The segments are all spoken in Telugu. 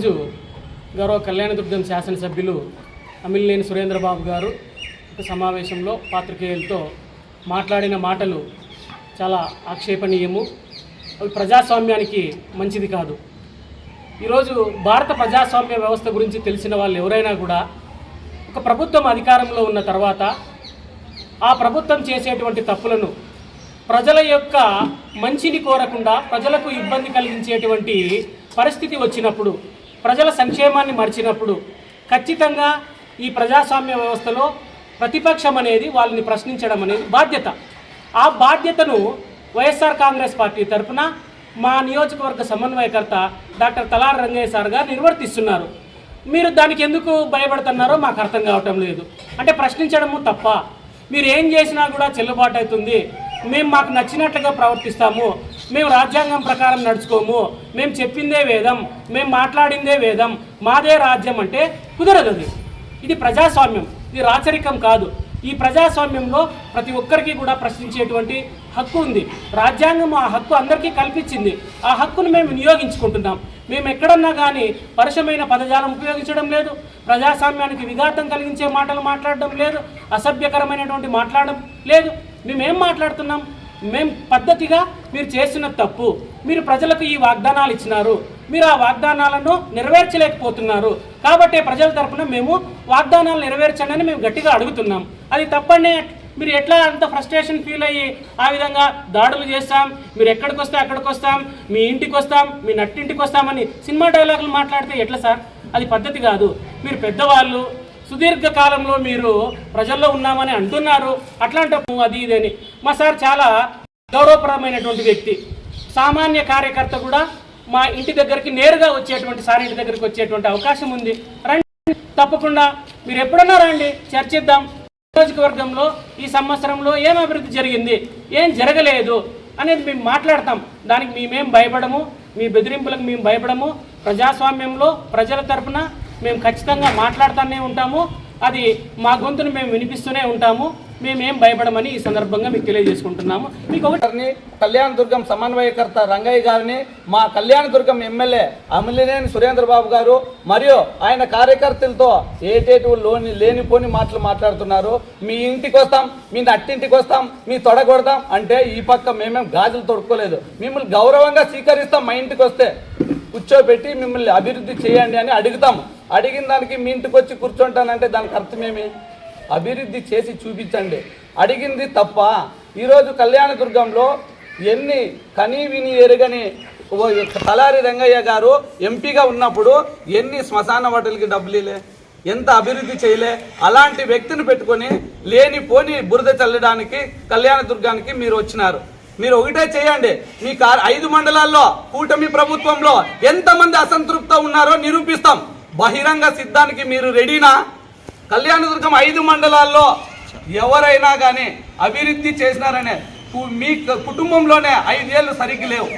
ఈరోజు గౌరవ కళ్యాణదుర్గం శాసనసభ్యులు అమిలినేని సురేంద్రబాబు గారు ఒక సమావేశంలో పాత్రికేయులతో మాట్లాడిన మాటలు చాలా ఆక్షేపణీయము. అవి ప్రజాస్వామ్యానికి మంచిది కాదు. ఈరోజు భారత ప్రజాస్వామ్య వ్యవస్థ గురించి తెలిసిన వాళ్ళు ఎవరైనా కూడా ఒక ప్రభుత్వం అధికారంలో ఉన్న తర్వాత ఆ ప్రభుత్వం చేసేటువంటి తప్పులను ప్రజల యొక్క మంచిని కోరకుండా ప్రజలకు ఇబ్బంది కలిగించేటువంటి పరిస్థితి వచ్చినప్పుడు ప్రజల సంక్షేమాన్ని మరిచినప్పుడు ఖచ్చితంగా ఈ ప్రజాస్వామ్య వ్యవస్థలో ప్రతిపక్షం అనేది వాళ్ళని ప్రశ్నించడం అనేది బాధ్యత. ఆ బాధ్యతను వైఎస్ఆర్ కాంగ్రెస్ పార్టీ తరఫున మా నియోజకవర్గ సమన్వయకర్త డాక్టర్ తలార్ రంగయ్య సార్ గారు నిర్వర్తిస్తున్నారు. మీరు దానికి ఎందుకు భయపడుతున్నారో మాకు అర్థం కావటం లేదు. అంటే ప్రశ్నించడము తప్ప. మీరు ఏం చేసినా కూడా చెల్లుబాటు అవుతుంది. మేము మాకు నచ్చినట్లుగా ప్రవర్తిస్తాము. మేము రాజ్యాంగం ప్రకారం నడుచుకోము. మేము చెప్పిందే వేదం. మేము మాట్లాడిందే వేదం. మాదే రాజ్యం అంటే కుదరదు అది. ఇది ప్రజాస్వామ్యం. ఇది రాచరికం కాదు. ఈ ప్రజాస్వామ్యంలో ప్రతి ఒక్కరికి కూడా ప్రశ్నించేటువంటి హక్కు ఉంది. రాజ్యాంగం ఆ హక్కు అందరికీ కల్పించింది. ఆ హక్కును మేము వినియోగించుకుంటున్నాం. మేము ఎక్కడన్నా కానీ పరుషమైన పదజాలం ఉపయోగించడం లేదు. ప్రజాస్వామ్యానికి విఘాతం కలిగించే మాటలు మాట్లాడడం లేదు. అసభ్యకరమైనటువంటి మాట్లాడడం లేదు. మేమేం మాట్లాడుతున్నాం? మేము పద్ధతిగా మీరు చేసిన తప్పు. మీరు ప్రజలకు ఈ వాగ్దానాలు ఇచ్చినారు. మీరు ఆ వాగ్దానాలను నెరవేర్చలేకపోతున్నారు. కాబట్టి ప్రజల తరఫున మేము వాగ్దానాలు నెరవేర్చండి అని మేము గట్టిగా అడుగుతున్నాం. అది తప్పనే మీరు ఎట్లా అంత ఫ్రస్ట్రేషన్ ఫీల్ అయ్యి ఆ విధంగా దాడులు చేస్తాం? మీరు ఎక్కడికి వస్తే అక్కడికి వస్తాం? మీ ఇంటికి వస్తాం? మీ నట్టింటికి వస్తామని సినిమా డైలాగులు మాట్లాడితే ఎట్లా సార్? అది పద్ధతి కాదు. మీరు పెద్దవాళ్ళు సుదీర్ఘ కాలంలో మీరు ప్రజల్లో ఉన్నామని అంటున్నారు. అట్లాంటప్పుడు అది ఇదని. మా సార్ చాలా గౌరవప్రదమైనటువంటి వ్యక్తి. సామాన్య కార్యకర్త కూడా మా ఇంటి దగ్గరికి నేరుగా వచ్చేటువంటి సార్ ఇంటి దగ్గరికి వచ్చేటువంటి అవకాశం ఉంది. రండి. తప్పకుండా మీరు ఎప్పుడన్నా రండి. చర్చిద్దాం. నియోజకవర్గంలో ఈ సంవత్సరంలో ఏం అభివృద్ధి జరిగింది? ఏం జరగలేదు? అనేది మేము మాట్లాడతాం. దానికి మేమేం భయపడము? మీ బెదిరింపులకు మేము భయపడము? ప్రజాస్వామ్యంలో ప్రజల తరఫున మేము ఖచ్చితంగా మాట్లాడుతూనే ఉంటాము. అది మా గొంతును మేము వినిపిస్తూనే ఉంటాము. మేమేం భయపడమని ఈ సందర్భంగా మీకు తెలియజేసుకుంటున్నాము. మీకు ఒకటి కళ్యాణ దుర్గం సమన్వయకర్త రంగయ్య గారిని మా కళ్యాణ దుర్గం ఎమ్మెల్యే అమలినేని సురేంద్రబాబు గారు మరియు ఆయన కార్యకర్తలతో ఏటేటు లోని లేనిపోని మాటలు మాట్లాడుతున్నారు. మీ ఇంటికి వస్తాం మీ నట్టింటికి వస్తాం మీ తొడగొడతాం అంటే ఈ పక్క మేమేం గాజులు తొడుక్కోలేదు. మిమ్మల్ని గౌరవంగా స్వీకరిస్తాం మా ఇంటికి వస్తే. కూర్చోబెట్టి మిమ్మల్ని అభివృద్ధి చేయండి అని అడుగుతాం అడిగిన దానికి మీ ఇంటికి వచ్చి కూర్చుంటానంటే దానికి అర్థమేమి అభివృద్ధి చేసి చూపించండి. అడిగింది తప్ప ఈరోజు కళ్యాణదుర్గంలో ఎన్ని కనీ విని ఎరుగని తలారి రంగయ్య గారు ఎంపీగా ఉన్నప్పుడు ఎన్ని శ్మశాన వాటలకి డబ్బులీలే ఎంత అభివృద్ధి చేయలే? అలాంటి వ్యక్తిని పెట్టుకొని లేని పోని బురద చల్లడానికి కళ్యాణదుర్గానికి మీరు వచ్చినారు. మీరు ఒకటే చేయండి. మీ కార్ ఐదు మండలాల్లో కూటమి ప్రభుత్వంలో ఎంతమంది అసంతృప్త ఉన్నారో నిరూపిస్తాం. బహిరంగ సిద్ధానికి మీరు రెడీనా? కళ్యాణదుర్గం ఐదు మండలాల్లో ఎవరైనా కానీ అభివృద్ధి చేసినారనే మీ కుటుంబంలోనే ఐదేళ్ళు సరిగ్గా లేవు.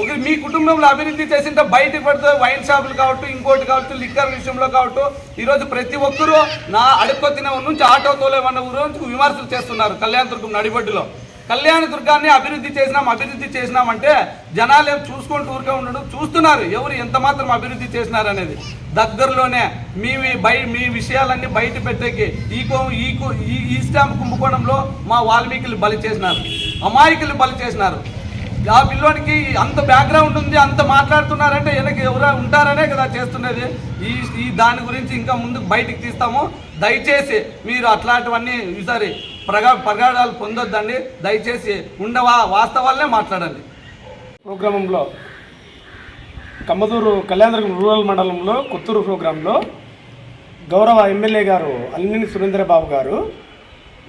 ఒక మీ కుటుంబంలో అభివృద్ధి చేసింటే బయటకు పడితే వైన్ షాపులు కావచ్చు ఇంకోటి కావచ్చు లిక్కర్ విషయంలో కావచ్చు ఈరోజు ప్రతి ఒక్కరూ నా అడుక్కొత్తిన నుంచి ఆటో తోలేమన్న ఊరు విమర్శలు చేస్తున్నారు కళ్యాణదుర్గం నడిబడ్డులో. కళ్యాణ దుర్గాన్ని అభివృద్ధి చేసినాం అభివృద్ధి చేసినామంటే జనాలు ఏం చూసుకుంటూ ఊరికే ఉండడం చూస్తున్నారు. ఎవరు ఎంత మాత్రం అభివృద్ధి చేసినారు అనేది. దగ్గరలోనే మీ బై బయ మీ విషయాలన్నీ బయట పెట్టేకి ఈ కో- ఈ కో- ఈ ఈ స్టాంప్ కుంభకోణంలో మా వాల్మీకులు బలి చేసినారు. అమాయకులు బలి చేసినారు. ఆ పిల్లోనికి అంత బ్యాక్గ్రౌండ్ ఉంది అంత మాట్లాడుతున్నారంటే వెనక ఎవరు ఉంటారనే కదా చేస్తున్నది. ఈ ఈ దాని గురించి ఇంకా ముందుకు బయటికి తీస్తాము. దయచేసి మీరు అట్లాంటివన్నీ ఈసారి ప్రగా ప్రగాఢాలు పొందొద్దండి. దయచేసి ఉండవా? వాస్తవాలనే మాట్లాడండి. ప్రోగ్రామంలో కమ్మదూరు కళ్యాణదుర్గం రూరల్ మండలంలో కొత్తూరు ప్రోగ్రాంలో గౌరవ ఎమ్మెల్యే గారు అల్లిని సురేంద్రబాబు గారు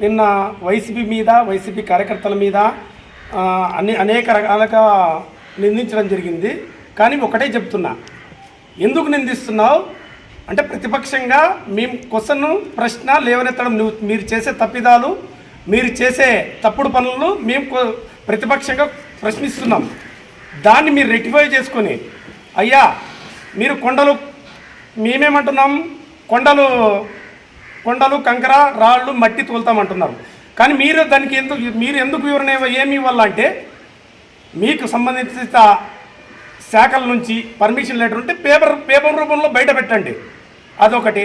నిన్న వైసీపీ మీద వైసీపీ కార్యకర్తల మీద అన్ని అనేక రకాలుగా నిందించడం జరిగింది. కానీ ఒకటే చెప్తున్నా ఎందుకు నిందిస్తున్నావు? అంటే ప్రతిపక్షంగా మేము క్వశ్చన్ ప్రశ్న లేవనెత్తడం మీరు చేసే తప్పిదాలు మీరు చేసే తప్పుడు పనులను మేము ప్రతిపక్షంగా ప్రశ్నిస్తున్నాం. దాన్ని మీరు రెక్టిఫై చేసుకొని అయ్యా మీరు కొండలు మేమేమంటున్నాం? కొండలు కొండలు కంకర రాళ్ళు మట్టి తోలుతామంటున్నారు. కానీ మీరు దానికి ఎందుకు మీరు ఎందుకు వివరణ ఏమి ఇవ్వాలంటే మీకు సంబంధిత శాఖల నుంచి పర్మిషన్ లెటర్ ఉంటే పేపర్ పేపర్ రూపంలో బయట పెట్టండి. అదొకటి.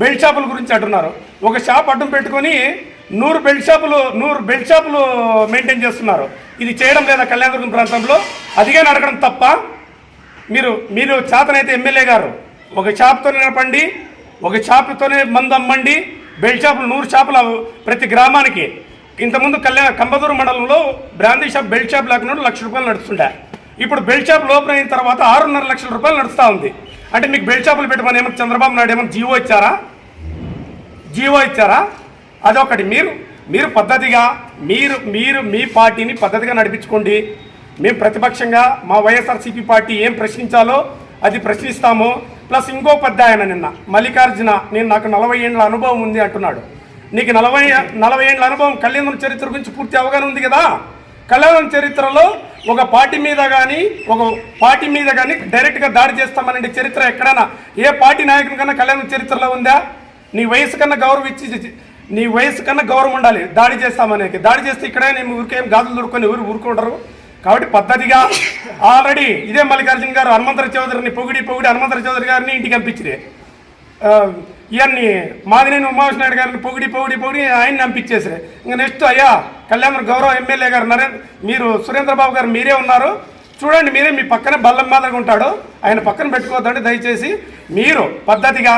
బెల్ట్ షాపుల గురించి అంటున్నారు. ఒక షాప్ అడ్డం పెట్టుకొని నూరు బెల్ట్ షాపులు నూరు బెల్ట్ షాపులు మెయింటైన్ చేస్తున్నారు. ఇది చేయడం లేదా కళ్యాణదుర్గం ప్రాంతంలో? అదిగా నడకడం తప్ప మీరు మీరు చేతనైతే ఎమ్మెల్యే గారు ఒక షాప్తో నడపండి ఒక షాపుతోనే మందు అమ్మండి బెల్ట్ షాపులు నూరు షాపులు ప్రతి గ్రామానికి. ఇంతకుముందు కళ్యాణ కంబదూరు మండలంలో బ్రాందీ షాప్ బెల్ట్ షాప్ లేకుండా లక్ష రూపాయలు నడుస్తుండే. ఇప్పుడు బెల్ట్ షాప్ లోపల అయిన తర్వాత ఆరున్నర లక్షల రూపాయలు నడుస్తూ ఉంది. అంటే మీకు బెల్ట్ షాపులు పెట్టమని ఏమో చంద్రబాబు నాయుడు ఏమో జీవో ఇచ్చారా? జీవో ఇచ్చారా? అదొకటి. మీరు మీరు పద్ధతిగా మీరు మీరు మీ పార్టీని పద్ధతిగా నడిపించుకోండి. మేము ప్రతిపక్షంగా మా వైఎస్ఆర్సీపీ పార్టీ ఏం ప్రశ్నించాలో అది ప్రశ్నిస్తాము. ప్లస్ ఇంకో పెద్ద ఆయన నిన్న మల్లికార్జున నేను నాకు నలభై ఏళ్ళ అనుభవం ఉంది అంటున్నాడు. నీకు నలభై నలభై ఏళ్ళ అనుభవం కళ్యాణ చరిత్ర గురించి పూర్తి అవగాహన ఉంది కదా? కళ్యాణం చరిత్రలో ఒక పార్టీ మీద కానీ ఒక పార్టీ మీద కానీ డైరెక్ట్గా దాడి చేస్తామనే చరిత్ర ఎక్కడైనా ఏ పార్టీ నాయకుని కన్నా కళ్యాణం చరిత్రలో ఉందా? నీ వయసు కన్నా గౌరవం ఇచ్చి నీ వయసు కన్నా గౌరవం ఉండాలి. దాడి చేస్తామనే దాడి చేస్తే ఇక్కడే నేను ఊరికేం గాజులు దొరుకుని ఊరు ఊరుకుంటారు? కాబట్టి పద్ధతిగా ఆల్రెడీ ఇదే మల్లికార్జున గారు హనుమంతర చౌదరిని పొగిడి పొగిడి హనుమంతర చౌదరి గారిని ఇంటికి పంపించిరే. ఇవన్నీ మాదినేని ఉమావేశ్ నాయుడు గారిని పొగిడి పొగిడి పొగిడి ఆయన్ని పంపించేసారు ఇంకా నెక్స్ట్ అయ్యా కళ్యాణ గౌరవ ఎమ్మెల్యే గారు నరేంద్ర మీరు సురేంద్రబాబు గారు మీరే ఉన్నారు. చూడండి మీరే మీ పక్కనే బల్లం మాదిరిగా ఉంటాడు. ఆయన పక్కన పెట్టుకోవద్దండి దయచేసి. మీరు పద్ధతిగా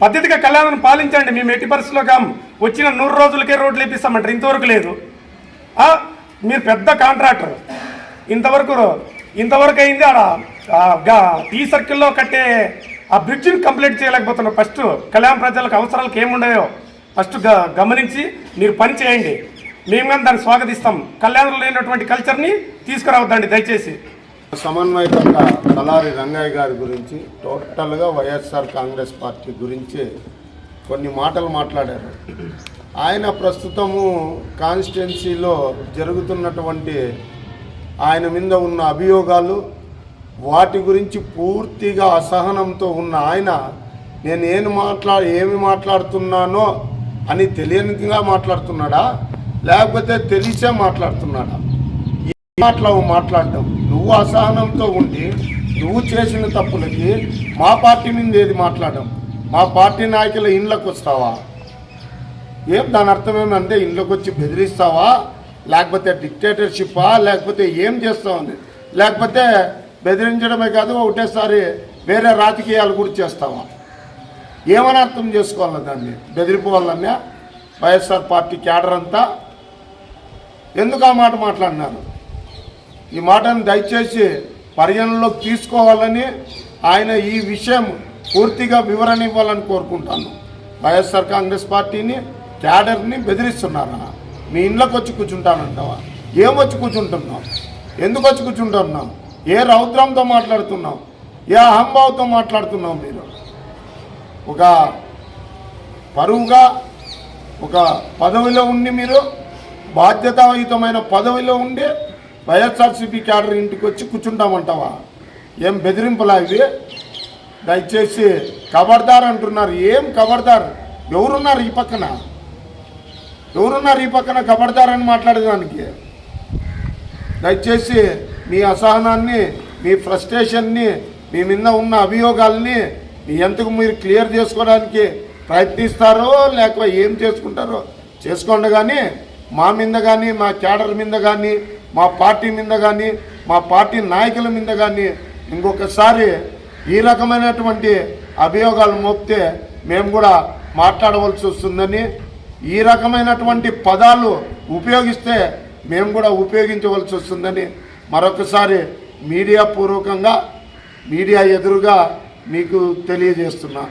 పద్ధతిగా కళ్యాణం పాలించండి. మేము ఎట్టి పరిస్థితిలో కాము వచ్చిన నూరు రోజులకే రోడ్లు ఇప్పిస్తామంటారు ఇంతవరకు లేదు. మీరు పెద్ద కాంట్రాక్టర్. ఇంతవరకు ఇంతవరకు అయింది ఆడ ఆ, ఈ సర్కిల్లో కట్టే ఆ బ్రిడ్జిని కంప్లీట్ చేయలేకపోతున్నారు ఫస్ట్ కళ్యాణ ప్రజలకు అవసరాలకు ఏముండాయో ఫస్ట్ గ- గమనించి మీరు పని చేయండి. మేము కానీ దాన్ని స్వాగతిస్తాం. కళ్యాణంలో లేనటువంటి కల్చర్ని తీసుకురావద్దండి దయచేసి. సమన్వయకర్త తలారి రంగయ్య గారి గురించి టోటల్గా వైఎస్ఆర్ కాంగ్రెస్ పార్టీ గురించి కొన్ని మాటలు మాట్లాడారు. ఆయన ప్రస్తుతము కాన్స్టిట్యున్సీలో జరుగుతున్నటువంటి ఆయన మీద ఉన్న అభియోగాలు వాటి గురించి పూర్తిగా అసహనంతో ఉన్న ఆయన నేను ఏం మాట్లా ఏమి మాట్లాడుతున్నానో అని తెలియనిగా మాట్లాడుతున్నాడా? లేకపోతే తెలిసే మాట్లాడుతున్నాడా? మాట్లావు మాట్లాడటం నువ్వు అసహనంతో ఉండి నువ్వు చేసిన తప్పులకి మా పార్టీ మీద ఏది మాట్లాడడం? మా పార్టీ నాయకుల ఇండ్లకు వస్తావా? ఏం దాని అర్థం ఏమంటే ఇంట్లోకి వచ్చి బెదిరిస్తావా? లేకపోతే డిక్టేటర్షిప్పా లేకపోతే ఏం చేస్తావు? లేకపోతే బెదిరించడమే కాదు ఒకటేసారి వేరే రాజకీయాలు కూడా చేస్తావా ఏమని అర్థం చేసుకోవాలి దాన్ని? బెదిరింపు వల్లనే వైఎస్ఆర్ పార్టీ క్యాడర్ అంతా? ఎందుకు ఆ మాట మాట్లాడినారు? ఈ మాటను దయచేసి పరిగణనలోకి తీసుకోవాలని ఆయన ఈ విషయం పూర్తిగా వివరణ ఇవ్వాలని కోరుకుంటాను. వైఎస్ఆర్ కాంగ్రెస్ పార్టీని క్యాడర్ని బెదిరిస్తున్నారా? మీ ఇంట్లోకి వచ్చి కూర్చుంటానంటావా? ఏం వచ్చి కూర్చుంటున్నావు? ఎందుకు వచ్చి కూర్చుంటున్నాం ఏ రౌద్రంతో మాట్లాడుతున్నావు? ఏ అహంభావంతో మాట్లాడుతున్నావు మీరు? ఒక పరువుగా ఒక పదవిలో ఉండి మీరు బాధ్యతాయుతమైన పదవిలో ఉండి వైఎస్ఆర్సీపీ క్యాడర్ ఇంటికి వచ్చి కూర్చుంటామంటావా? ఏం బెదిరింపులా ఇవి? దయచేసి కబర్దార్ అంటున్నారు. ఏం కబర్దార్? ఎవరున్నారు ఈ పక్కన? ఎవరున్నారు ఈ పక్కన కబర్దార్ అని మాట్లాడేదానికి? దయచేసి మీ అసహనాన్ని మీ ఫ్రస్ట్రేషన్ని మీ మీద ఉన్న అభియోగాల్ని మీ ఎంతకు మీరు క్లియర్ చేసుకోవడానికి ప్రయత్నిస్తారో లేక ఏం చేసుకుంటారో చేసుకోండి కానీ మా మీద కానీ మా క్యాడర్ మీద కానీ మా పార్టీ మీద కానీ మా పార్టీ నాయకుల మీద కానీ ఇంకొకసారి ఈ రకమైనటువంటి అభియోగాలు మోపితే మేము కూడా మాట్లాడవలసి వస్తుందని ఈ రకమైనటువంటి పదాలు ఉపయోగిస్తే మేము కూడా ఉపయోగించవలసి వస్తుందని మరొకసారి మీడియా పూర్వకంగా మీడియా ఎదురుగా మీకు తెలియజేస్తున్నా.